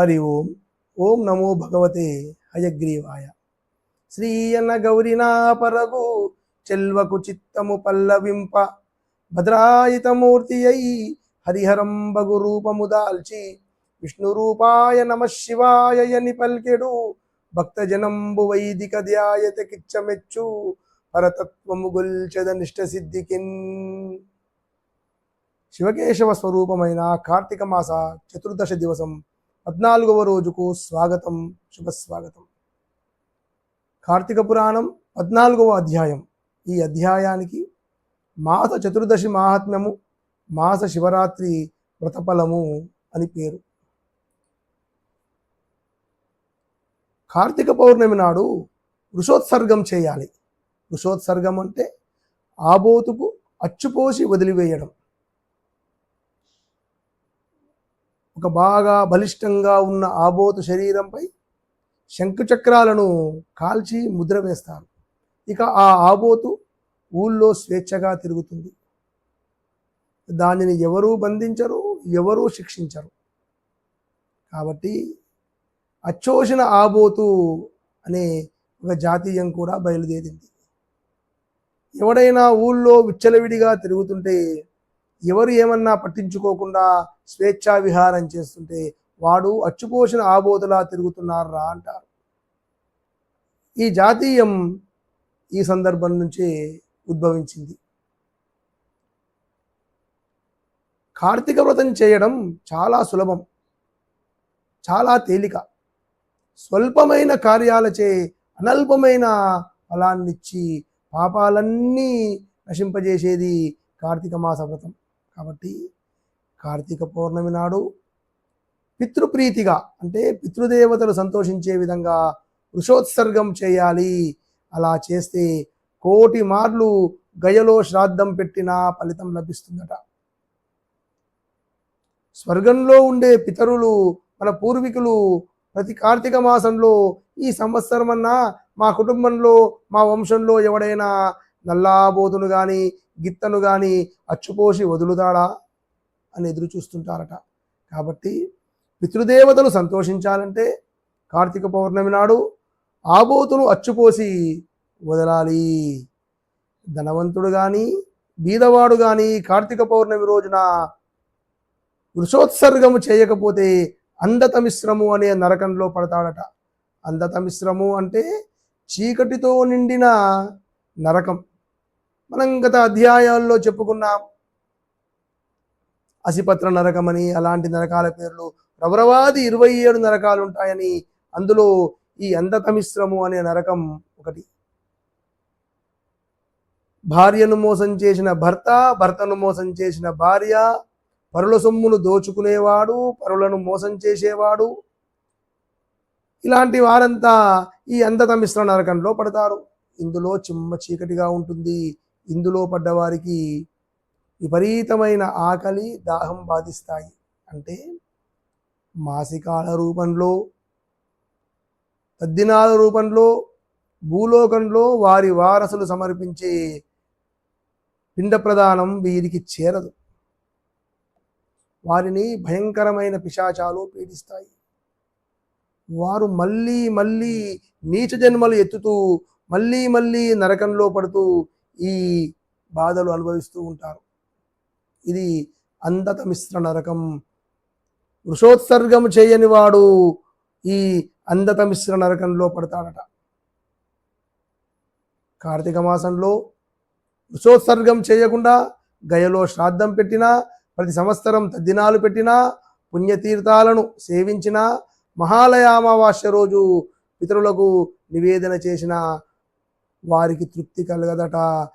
హరి ఓం. ఓం నమో భగవతే హయగ్రీవాయ. శ్రీయన గౌరినా పరగు చెల్వకు చిత్తము పల్లవింప. భద్రాయితమూర్తి అయి హరిహరం బగు రూపము దాల్చి విష్ణు రూపాయ నమ శివాయ అని పల్కెడు. భక్తజనంబు వైదిక ధ్యాయత కిచ్చమెచ్చు. పరతత్వము గొల్చెద నిష్ట సిద్ధికిన్. శివకేశవ స్వరూపమైన కార్తీక మాస చతుర్దశ దివసం పద్నాలుగవ రోజుకు స్వాగతం శుభస్వాగతం. కార్తీక పురాణం పద్నాలుగవ అధ్యాయం. ఈ అధ్యాయానికి మాస చతుర్దశి మాహాత్మ్యము మాస శివరాత్రి వ్రతఫలము అని పేరు. కార్తీక పౌర్ణమి నాడు వృషోత్సర్గం చేయాలి. వృషోత్సర్గం అంటే ఆబోతుకు అచ్చుపోసి వదిలివేయడం. ఒక బాగా బలిష్టంగా ఉన్న ఆబోతు శరీరంపై శంకుచక్రాలను కాల్చి ముద్ర వేస్తారు. ఇక ఆ ఆబోతు ఊళ్ళో స్వేచ్ఛగా తిరుగుతుంది. దానిని ఎవరూ బంధించరు ఎవరూ శిక్షించరు. కాబట్టి అచ్చోసిన ఆబోతు అనే ఒక జాతీయం కూడా బయలుదేరింది. ఎవడైనా ఊళ్ళో విచ్చలవిడిగా తిరుగుతుంటే ఎవరు ఏమన్నా పట్టించుకోకుండా స్వేచ్ఛా విహారం చేస్తుంటే వాడు అచ్చుపోసిన ఆబోతులా తిరుగుతున్నారా అంటారు. ఈ జాతీయం ఈ సందర్భం నుంచే ఉద్భవించింది. కార్తీక వ్రతం చేయడం చాలా సులభం చాలా తేలిక. స్వల్పమైన కార్యాలచే అనల్పమైన ఫలాన్నిచ్చి పాపాలన్నీ నశింపజేసేది కార్తీక మాస వ్రతం. కాబట్టి కార్తీక పౌర్ణమి నాడు పితృప్రీతిగా అంటే పితృదేవతలు సంతోషించే విధంగా వృషోత్సర్గం చేయాలి. అలా చేస్తే కోటి మార్లు గయలో శ్రాద్ధం పెట్టినా ఫలితం లభిస్తుందట. స్వర్గంలో ఉండే పితరులు మన పూర్వీకులు ప్రతి కార్తీక మాసంలో ఈ సంవత్సరం అన్నా మా కుటుంబంలో మా వంశంలో ఎవడైనా నల్లాబోతును కానీ గిత్తను కానీ అచ్చుపోసి వదులుతాడా అని ఎదురు చూస్తుంటారట. కాబట్టి పితృదేవతలు సంతోషించాలంటే కార్తీక పౌర్ణమి నాడు ఆబోతును అచ్చుపోసి వదలాలి. ధనవంతుడు కానీ బీదవాడు కానీ కార్తీక పౌర్ణమి రోజున వృషోత్సర్గము చేయకపోతే అందతమిశ్రము అనే నరకంలో పడతాడట. అందతమిశ్రము అంటే చీకటితో నిండిన నరకం. మనం గత అధ్యాయాల్లో చెప్పుకున్నాం. అసిపత్ర నరకమని అలాంటి నరకాల పేర్లు రవరవాది ఇరవై ఏడు నరకాలు ఉంటాయని అందులో ఈ అంధతమిశ్రము అనే నరకం ఒకటి. భార్యను మోసం చేసిన భర్త భర్తను మోసం చేసిన భార్య పరుల సొమ్మును దోచుకునేవాడు పరులను మోసం చేసేవాడు. ఇలాంటి వారంతా ఈ అంధతమిశ్ర నరకంలో పడతారు. ఇందులో చిమ్మ చీకటిగా ఉంటుంది. ఇందులో పడ్డవారికి విపరీతమైన ఆకలి దాహం బాధిస్తాయి. అంటే మాసికాల రూపంలో తద్దినాల రూపంలో భూలోకంలో వారి వారసులు సమర్పించే పిండ ప్రదానం వీరికి చేరదు. వారిని భయంకరమైన పిశాచాలు పీడిస్తాయి. వారు మళ్ళీ మళ్ళీ నీచ జన్మలు ఎత్తుతూ మళ్ళీ మళ్ళీ నరకంలో పడుతూ ఈ బాధలు అనుభవిస్తూ ఉంటారు. ఇది అంధత మిశ్ర నరకం. వృషోత్సర్గం చేయని వాడు ఈ అంధత మిశ్ర నరకంలో పడతాడట. కార్తీక మాసంలో వృషోత్సర్గం చేయకుండా గయలో శ్రాద్ధం పెట్టినా ప్రతి సంవత్సరం తద్దినాలు పెట్టినా పుణ్యతీర్థాలను సేవించినా మహాలయ అమావాస్య రోజు పితరులకు నివేదన చేసిన వారికి తృప్తి కలగదట.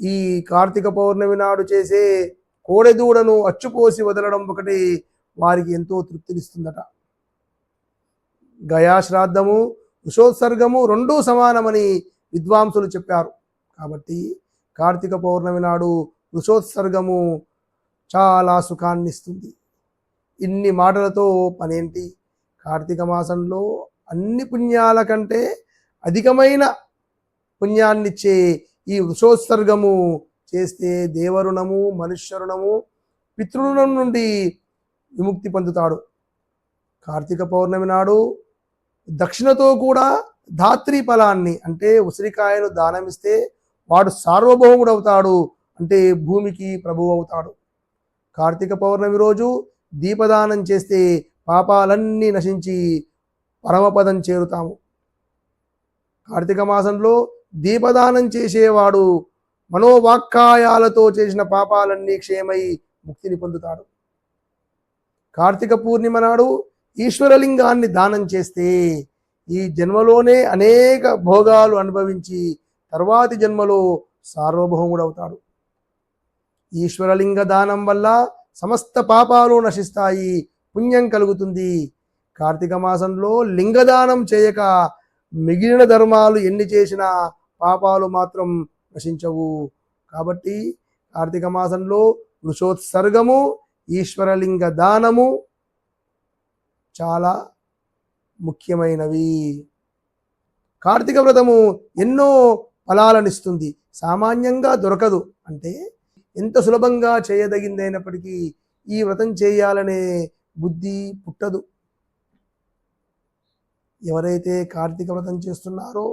ఈ కార్తీక పౌర్ణమి నాడు చేసే కోడెదూడను అచ్చుపోసి వదలడం ఒకటి వారికి ఎంతో తృప్తినిస్తుందట. గయాశ్రాద్ధము వృషోత్సర్గము రెండూ సమానమని విద్వాంసులు చెప్పారు. కాబట్టి కార్తీక పౌర్ణమి నాడు వృషోత్సర్గము చాలా సుఖాన్ని ఇస్తుంది ఇన్ని మాటలతో పనేంటి? కార్తీక మాసంలో అన్ని పుణ్యాల కంటే అధికమైన పుణ్యాన్నిచ్చే ఈ వృషోత్సర్గము చేస్తే దేవరుణము మనుష్య రుణము పితృరుణం నుండి విముక్తి పొందుతాడు. కార్తీక పౌర్ణమి నాడు దక్షిణతో కూడా ధాత్రి ఫలాన్ని అంటే ఉసిరికాయను దానమిస్తే వాడు సార్వభౌముడు అవుతాడు అంటే భూమికి ప్రభువు అవుతాడు. కార్తీక పౌర్ణమి రోజు దీపదానం చేస్తే పాపాలన్నీ నశించి పరమపదం చేరుతాము. కార్తీక మాసంలో దీపదానం చేసేవాడు మనోవాక్కాయాలతో చేసిన పాపాలన్నీ క్షేమై ముక్తిని పొందుతాడు. కార్తీక పూర్ణిమ నాడు ఈశ్వరలింగాన్ని దానం చేస్తే ఈ జన్మలోనే అనేక భోగాలు అనుభవించి తర్వాతి జన్మలో సార్వభౌముడవుతాడు ఈశ్వరలింగ దానం వల్ల సమస్త పాపాలు నశిస్తాయి పుణ్యం కలుగుతుంది. కార్తీక మాసంలో లింగదానం చేయక మిగిలిన ధర్మాలు ఎన్ని చేసినా పాపాలు మాత్రం నశించవు. కాబట్టి కార్తీక మాసంలో వృషోత్సర్గము ఈశ్వరలింగ దానము చాలా ముఖ్యమైనవి. కార్తీక వ్రతము ఎన్నో ఫలాలనిస్తుంది సామాన్యంగా దొరకదు. అంటే ఎంత సులభంగా చేయదగిందైనప్పటికీ ఈ వ్రతం చేయాలనే బుద్ధి పుట్టదు. ఎవరైతే కార్తీక వ్రతం చేస్తున్నారో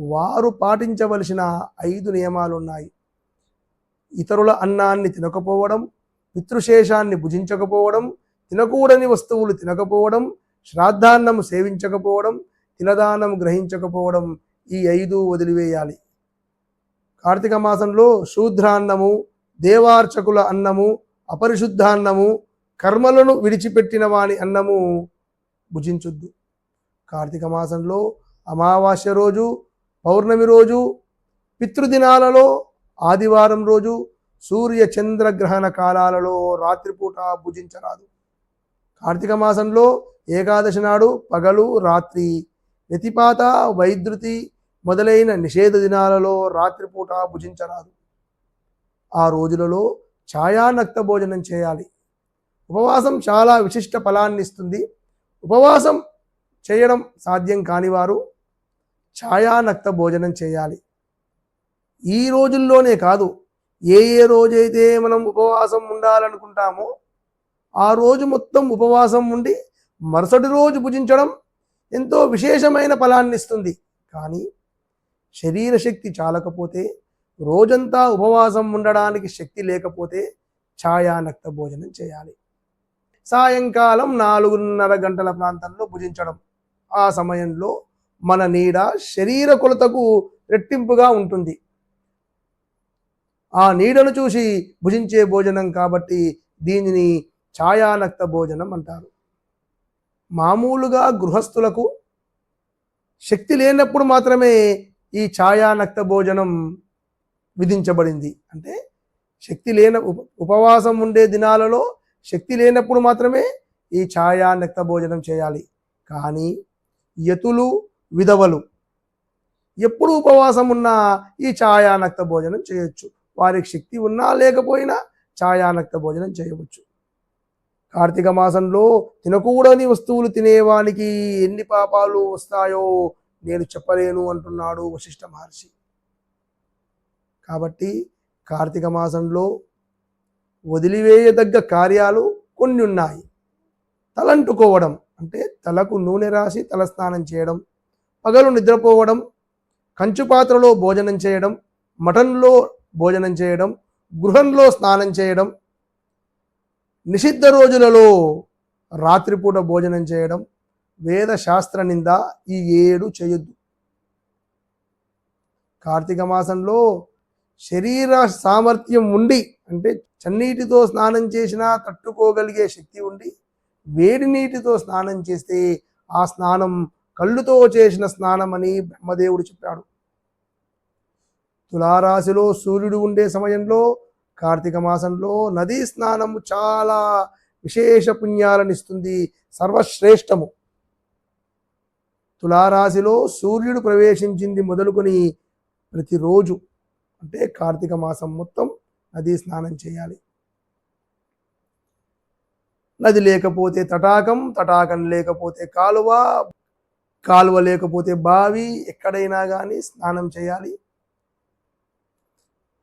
వారు పాటించవలసిన ఐదు నియమాలు ఉన్నాయి ఇతరుల అన్నాన్ని తినకపోవడం పితృశేషాన్ని భుజించకపోవడం తినకూడని వస్తువులు తినకపోవడం శ్రాద్ధాన్నం సేవించకపోవడం తిలదానం గ్రహించకపోవడం ఈ ఐదు వదిలివేయాలి. కార్తీక మాసంలో శూద్రాన్నము దేవార్చకుల అన్నము అపరిశుద్ధాన్నము కర్మలను విడిచిపెట్టిన వాని అన్నము భుజించుద్దు. కార్తీక మాసంలో అమావాస్య రోజు పౌర్ణమి రోజు పితృదినాలలో ఆదివారం రోజు సూర్య చంద్రగ్రహణ కాలాలలో రాత్రిపూట భుజించరాదు. కార్తీక మాసంలో ఏకాదశి నాడు పగలు రాత్రి వ్యతిపాత వైద్యుతి మొదలైన నిషేధ దినాలలో రాత్రిపూట భుజించరాదు. ఆ రోజులలో ఛాయానక్త భోజనం చేయాలి. ఉపవాసం చాలా విశిష్ట ఫలాన్ని ఇస్తుంది. ఉపవాసం చేయడం సాధ్యం కానివారు ఛాయానక్త భోజనం చేయాలి. ఈ రోజుల్లోనే కాదు ఏ ఏ రోజైతే మనం ఉపవాసం ఉండాలనుకుంటామో ఆ రోజు మొత్తం ఉపవాసం ఉండి మరుసటి రోజు భుజించడం ఎంతో విశేషమైన ఫలాన్ని ఇస్తుంది. కానీ శరీర శక్తి చాలకపోతే రోజంతా ఉపవాసం ఉండడానికి శక్తి లేకపోతే ఛాయానక్త భోజనం చేయాలి. సాయంకాలం నాలుగున్నర గంటల ప్రాంతంలో భుజించడం. ఆ సమయంలో మన నీడ శరీర కొలతకు రెట్టింపుగా ఉంటుంది. ఆ నీడను చూసి భుజించే భోజనం కాబట్టి దీనిని ఛాయానక్త భోజనం అంటారు. మామూలుగా గృహస్థులకు శక్తి లేనప్పుడు మాత్రమే ఈ ఛాయానక్త భోజనం విధించబడింది. అంటే శక్తి లేన ఉప- ఉపవాసం ఉండే దినాలలో శక్తి లేనప్పుడు మాత్రమే ఈ ఛాయానక్త భోజనం చేయాలి. కానీ యతులు విధవలు. ఎప్పుడు ఉపవాసం ఉన్నా ఈ ఛాయానక్త భోజనం చేయొచ్చు. వారికి శక్తి ఉన్నా లేకపోయినా ఛాయానక్త భోజనం చేయవచ్చు. కార్తీక మాసంలో తినకూడని వస్తువులు తినేవానికి ఎన్ని పాపాలు వస్తాయో నేను చెప్పలేను అంటున్నాడు వశిష్ఠ మహర్షి. కాబట్టి కార్తీక మాసంలో వదిలివేయదగ్గ కార్యాలు కొన్ని ఉన్నాయి తలంటుకోవడం అంటే తలకు నూనె రాసి తలస్నానం చేయడం పగలు నిద్రపోవడం కంచు పాత్రలో భోజనం చేయడం మటన్లో భోజనం చేయడం గృహంలో స్నానం చేయడం నిషిద్ధ రోజులలో రాత్రిపూట భోజనం చేయడం వేద శాస్త్ర నింద ఈ ఏడు చేయొద్దు. కార్తీక మాసంలో శరీర సామర్థ్యం ఉండి అంటే చన్నీటితో స్నానం చేసినా తట్టుకోగలిగే శక్తి ఉండి వేడి నీటితో స్నానం చేస్తే ఆ స్నానం కళ్ళుతో చేసిన స్నానం అని బ్రహ్మదేవుడు చెప్పాడు. తులారాశిలో సూర్యుడు ఉండే సమయంలో కార్తీక మాసంలో నదీ స్నానము చాలా విశేష పుణ్యాలను ఇస్తుంది సర్వశ్రేష్టము. తులారాశిలో సూర్యుడు ప్రవేశించింది మొదలుకొని ప్రతిరోజు అంటే కార్తీక మాసం మొత్తం నదీ స్నానం చేయాలి. నది లేకపోతే తటాకం తటాకం లేకపోతే కాలువ కాలువ లేకపోతే బావి ఎక్కడైనా కానీ స్నానం చేయాలి.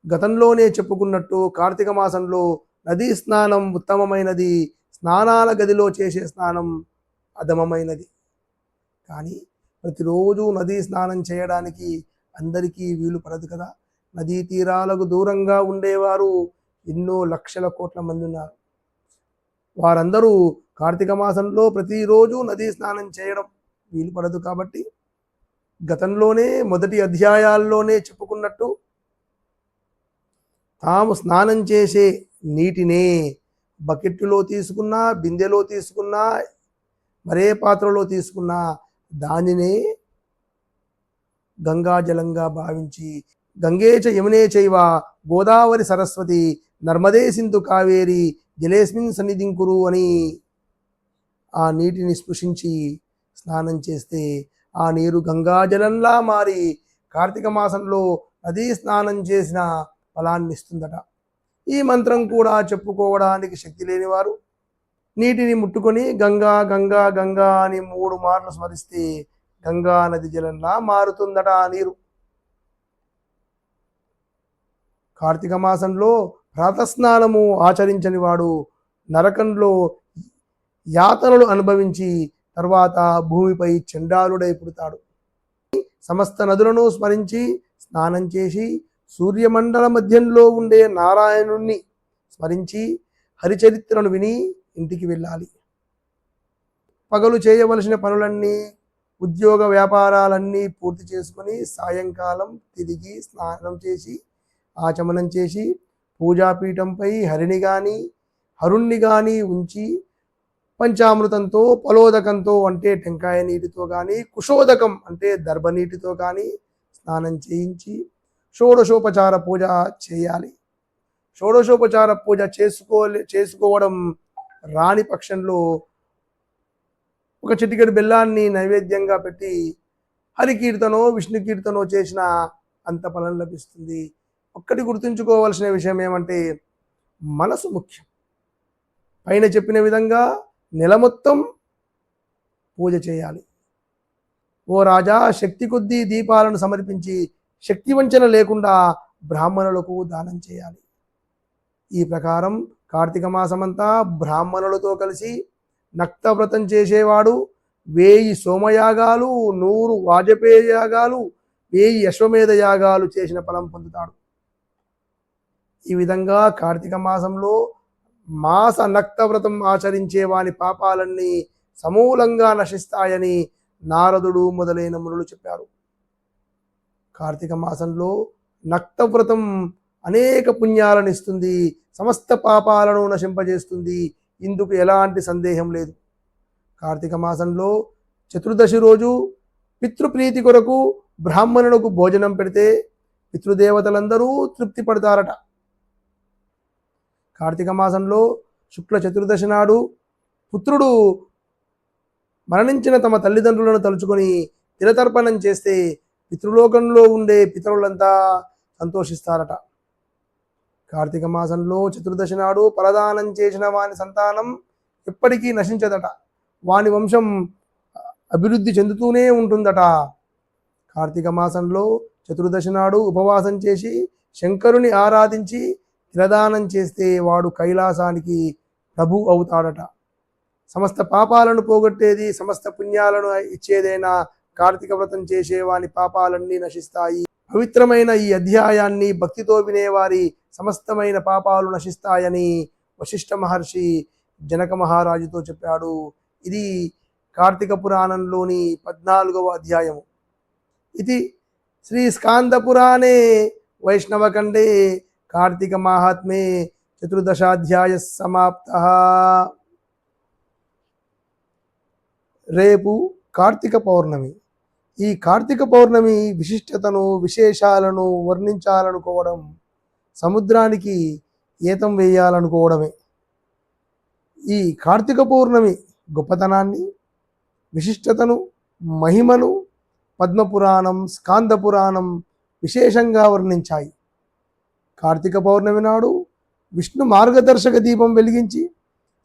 గతంలోనే చెప్పుకున్నట్టు కార్తీక మాసంలో నదీ స్నానం ఉత్తమమైనది స్నానాల గదిలో చేసే స్నానం అధమమైనది. కానీ ప్రతిరోజు నదీ స్నానం చేయడానికి అందరికీ వీలు పడదు కదా. నదీ తీరాలకు దూరంగా ఉండేవారు ఎన్నో లక్షల కోట్ల మంది ఉన్నారు. వారందరూ కార్తీక మాసంలో ప్రతిరోజు నదీ స్నానం చేయడం వీలు పడదు కాబట్టి గతంలోనే మొదటి అధ్యాయాల్లోనే చెప్పుకున్నట్టు తాము స్నానం చేసే నీటినే బకెట్టులో తీసుకున్నా బిందెలో తీసుకున్నా మరే పాత్రలో తీసుకున్నా దానినే గంగాజలంగా భావించి గంగేచ యమునే చైవ గోదావరి సరస్వతి నర్మదే సింధు కావేరి జలేస్మిన్ సన్నిధింకురు అని ఆ నీటిని స్పృశించి స్నానం చేస్తే ఆ నీరు గంగాజలంలా మారి కార్తీక మాసంలో నదీ స్నానం చేసిన ఫలాన్ని ఇస్తుందట. ఈ మంత్రం కూడా చెప్పుకోవడానికి శక్తి లేనివారు నీటిని ముట్టుకొని గంగా గంగా గంగా అని మూడు మార్లు స్మరిస్తే గంగా నది జలంలా మారుతుందట ఆ నీరు. కార్తీక మాసంలో ప్రాతస్నానము ఆచరించని వాడు నరకంలో యాతనలు అనుభవించి తర్వాత భూమిపై చండాలుడై పుడతాడు. సమస్త నదులను స్మరించి స్నానం చేసి సూర్యమండల మధ్యంలో ఉండే నారాయణుణ్ణి స్మరించి హరిచరిత్రను విని ఇంటికి వెళ్ళాలి. పగలు చేయవలసిన పనులన్నీ ఉద్యోగ వ్యాపారాలన్నీ పూర్తి చేసుకొని సాయంకాలం తిరిగి స్నానం చేసి ఆచమనం చేసి పూజాపీఠంపై హరిని కానీ హరుణ్ణి కానీ ఉంచి పంచామృతంతో పలోదకంతో అంటే టెంకాయ నీటితో కానీ కుశోదకం అంటే దర్భ నీటితో కానీ స్నానం చేయించి షోడశోపచార పూజ చేయాలి. షోడశోపచార పూజ చేసుకోలే చేసుకోవడం రాని పక్షంలో ఒక చిటికెడు బెల్లాన్ని నైవేద్యంగా పెట్టి హరికీర్తనో విష్ణు కీర్తనో చేసిన అంత ఫలం లభిస్తుంది. ఒక్కటి గుర్తుంచుకోవాల్సిన విషయం ఏమంటే మనసు ముఖ్యం. పైన చెప్పిన విధంగా నెల మొత్తం పూజ చేయాలి. ఓ రాజా శక్తి కొద్దీ దీపాలను సమర్పించి శక్తి వంచన లేకుండా బ్రాహ్మణులకు దానం చేయాలి. ఈ ప్రకారం కార్తీక మాసమంతా బ్రాహ్మణులతో కలిసి నక్తవ్రతం చేసేవాడు వేయి సోమయాగాలు నూరు వాజపేయ యాగాలు వేయి అశ్వమేధ యాగాలు చేసిన ఫలం పొందుతాడు. ఈ విధంగా కార్తీక మాసంలో మాస నక్తవ్రతం ఆచరించే వాని పాపాలన్నీ సమూలంగా నశిస్తాయని నారదుడు మొదలైన మునులు చెప్పారు. కార్తీక మాసంలో నక్తవ్రతం అనేక పుణ్యాలను ఇస్తుంది సమస్త పాపాలను నశింపజేస్తుంది. ఇందుకు ఎలాంటి సందేహం లేదు. కార్తీక మాసంలో చతుర్దశి రోజు పితృప్రీతి కొరకు బ్రాహ్మణులకు భోజనం పెడితే పితృదేవతలందరూ తృప్తి పడతారట. కార్తీక మాసంలో శుక్ల చతుర్దశి నాడు పుత్రుడు మరణించిన తమ తల్లిదండ్రులను తలుచుకొని తిలతర్పణం చేస్తే పితృలోకంలో ఉండే పితరులంతా సంతోషిస్తారట. కార్తీక మాసంలో చతుర్దశి నాడు ప్రదానం చేసిన వాని సంతానం ఎప్పటికీ నశించదట. వాని వంశం అభివృద్ధి చెందుతూనే ఉంటుందట. కార్తీక మాసంలో చతుర్దశి నాడు ఉపవాసం చేసి శంకరుని ఆరాధించి తిలదానం చేస్తే వాడు కైలాసానికి ప్రభు అవుతాడట. సమస్త పాపాలను పోగొట్టేది సమస్త పుణ్యాలను ఇచ్చేదైనా కార్తీక వ్రతం చేసేవాని పాపాలన్నీ నశిస్తాయి. పవిత్రమైన ఈ అధ్యాయాన్ని భక్తితో వినేవారి సమస్తమైన పాపాలు నశిస్తాయని వశిష్ఠ మహర్షి జనక మహారాజుతో చెప్పాడు. ఇది కార్తీక పురాణంలోని పద్నాలుగవ అధ్యాయము. ఇది శ్రీ స్కాంద పురాణే వైష్ణవఖండే కార్తీక మాహాత్మ్యే చతుర్దశాధ్యాయ సమాప్త. రేపు కార్తీక పౌర్ణమి. ఈ కార్తీక పౌర్ణమి విశిష్టతను విశేషాలను వర్ణించాలనుకోవడం సముద్రానికి ఏతం వేయాలనుకోవడమే. ఈ కార్తీక పౌర్ణమి గొప్పతనాన్ని విశిష్టతను మహిమను పద్మపురాణం స్కాంద పురాణం విశేషంగా వర్ణించాయి. కార్తీక పౌర్ణమి నాడు విష్ణు మార్గదర్శక దీపం వెలిగించి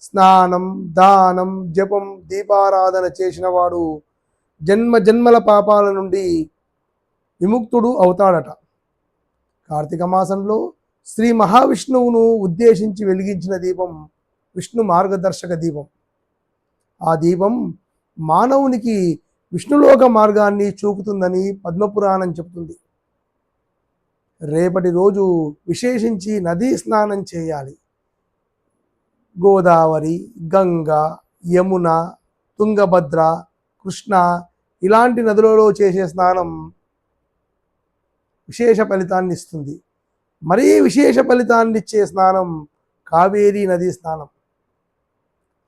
స్నానం దానం జపం దీపారాధన చేసినవాడు జన్మ జన్మల పాపాల నుండి విముక్తుడు అవుతాడట. కార్తీక మాసంలో శ్రీ మహావిష్ణువును ఉద్దేశించి వెలిగించిన దీపం విష్ణు మార్గదర్శక దీపం. ఆ దీపం మానవునికి విష్ణులోక మార్గాన్ని చూపుతుందని పద్మపురాణం చెబుతుంది. రేపటి రోజు విశేషించి నదీ స్నానం చేయాలి. గోదావరి గంగ యమున తుంగభద్ర కృష్ణ ఇలాంటి నదులలో చేసే స్నానం విశేష ఫలితాన్ని ఇస్తుంది. మరీ విశేష ఫలితాన్ని ఇచ్చే స్నానం కావేరీ నదీ స్నానం.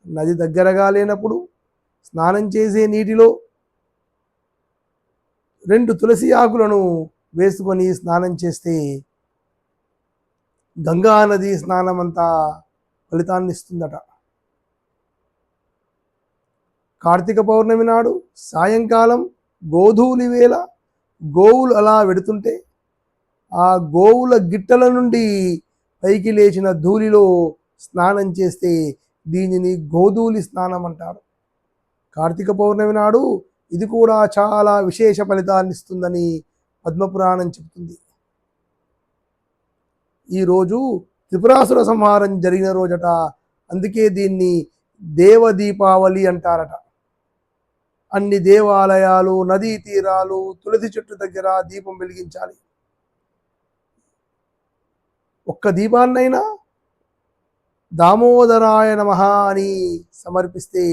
నది దగ్గరగా లేనప్పుడు స్నానం చేసే నీటిలో రెండు తులసి ఆకులను వేసుకొని స్నానం చేస్తే గంగా నది స్నానం అంతా ఫలితాన్ని ఇస్తుందట. కార్తీక పౌర్ణమి నాడు సాయంకాలం గోధూలి వేళ గోవులు అలా వెడుతుంటే ఆ గోవుల గిట్టల నుండి పైకి లేచిన ధూళిలో స్నానం చేస్తే దీనిని గోధూలి స్నానం అంటారు కార్తీక పౌర్ణమి నాడు ఇది కూడా చాలా విశేష ఫలితాన్ని ఇస్తుందని పద్మపురాణం చెబుతుంది. ఈరోజు త్రిపురాసుర సంహారం జరిగిన రోజట అందుకే దీన్ని దేవ దీపావళి అంటారట. అన్ని దేవాలయాలు నదీ తీరాలు తులసి చెట్టు దగ్గర దీపం వెలిగించాలి. ఒక్క దీపాన్నైనా దామోదరాయ నమ అని సమర్పిస్తే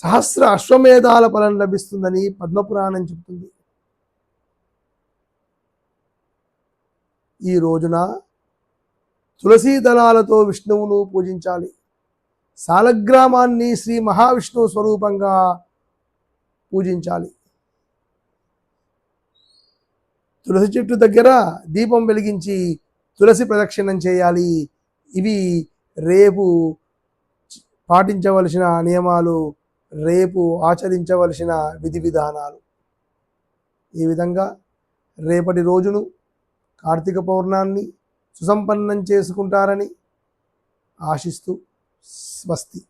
సహస్ర అశ్వమేధాల ఫలం లభిస్తుందని పద్మపురాణం చెబుతుంది. ఈ రోజున తులసీ దళాలతో విష్ణువును పూజించాలి. సాలగ్రామాన్ని శ్రీ మహావిష్ణువు స్వరూపంగా పూజించాలి. తులసి చెట్టు దగ్గర దీపం వెలిగించి తులసి ప్రదక్షిణం చేయాలి. ఇవి రేపు పాటించవలసిన నియమాలు రేపు ఆచరించవలసిన విధి విధానాలు ఈ విధంగా రేపటి రోజును కార్తీక పౌర్ణాన్ని సుసంపన్నం చేసుకుంటారని ఆశిస్తూ స్వస్తి.